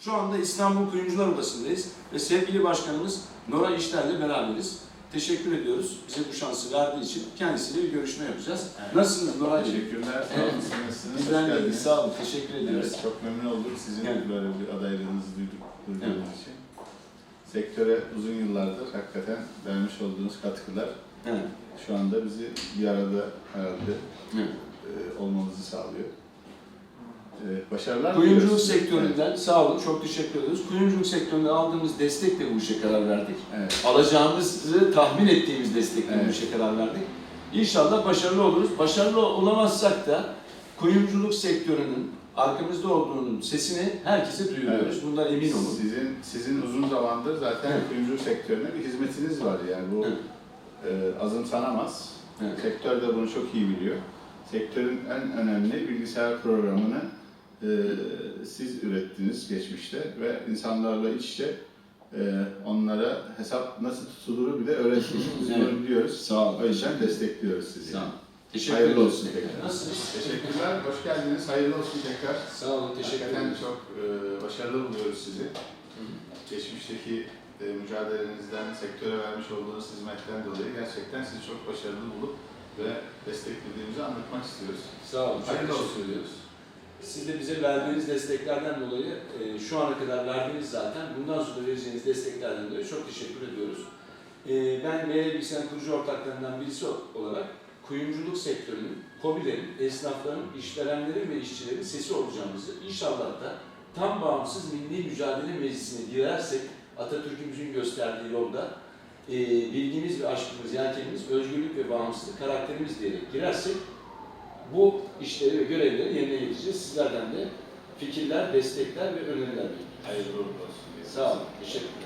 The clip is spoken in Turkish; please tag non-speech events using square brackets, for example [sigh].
Şu anda İstanbul Kuyumcular Odası'ndayız ve sevgili başkanımız Nora İşler'le beraberiz. Teşekkür ediyoruz bize bu şansı verdiği için. Kendisiyle bir görüşme yapacağız. Evet. Nasılsınız Nora'cığım? Teşekkürler. Sağ olun. Siz nasılsınız? Bizden Hoş de geldiniz. sağ olun. Teşekkür ediyoruz. Evet, çok memnun olduk sizin Evet. böyle bir adaylığınızı duyduk, duyduğumuz Evet. için. Sektöre uzun yıllardır hakikaten vermiş olduğunuz katkılar Evet. şu anda bizi bir arada herhalde Evet. e, olmamızı sağlıyor. Başarılar Kuyumculuk sektöründen sağ olun, çok teşekkür ediyoruz. Kuyumculuk sektöründe aldığımız destekle bu işe karar verdik. Evet. Alacağımızı tahmin ettiğimiz destekle bu Evet. işe karar verdik. İnşallah başarılı oluruz. Başarılı olamazsak da kuyumculuk sektörünün arkamızda olduğunun sesini herkese duyuruyoruz. Evet. Bundan emin olun. Sizin sizin uzun zamandır zaten Evet. kuyumculuk sektörüne bir hizmetiniz var yani bu Evet. e, azımsanamaz. Evet. Sektör de bunu çok iyi biliyor. Sektörün en önemli bilgisayar programını e, siz ürettiniz geçmişte ve insanlarla iç içe e, onlara hesap nasıl tutuluru bile öğrettiniz. [laughs] Biz Evet. bunu biliyoruz. Sağ olun. O yüzden destekliyoruz sizi. Sağ olun. Teşekkür Hayırlı olsun tekrar. Nasılsınız? Teşekkürler, hoş geldiniz. Hayırlı olsun tekrar. Sağ olun, teşekkür ederim. çok e, başarılı buluyoruz sizi. Geçmişteki e, mücadelenizden, sektöre vermiş olduğunuz hizmetten dolayı gerçekten sizi çok başarılı bulup ve desteklediğimizi anlatmak istiyoruz. Sağ olun, Hayırlı olsun. ediyoruz. Siz de bize verdiğiniz desteklerden dolayı, e, şu ana kadar verdiğiniz zaten, bundan sonra vereceğiniz desteklerden dolayı çok teşekkür ediyoruz. E, ben ML Bilgisayar kurucu ortaklarından birisi olarak kuyumculuk sektörünün, KOBİ'lerin, esnafların, işverenlerin ve işçilerin sesi olacağımızı inşallah da tam bağımsız milli mücadele meclisine girersek Atatürk'ümüzün gösterdiği yolda e, bilgimiz ve aşkımız, yelkenimiz, özgürlük ve bağımsızlık karakterimiz diyerek girersek bu işleri ve görevleri yerine getireceğiz. Sizlerden de fikirler, destekler ve öneriler bekliyoruz. Hayırlı olsun. Sağ olun. Teşekkür ederim.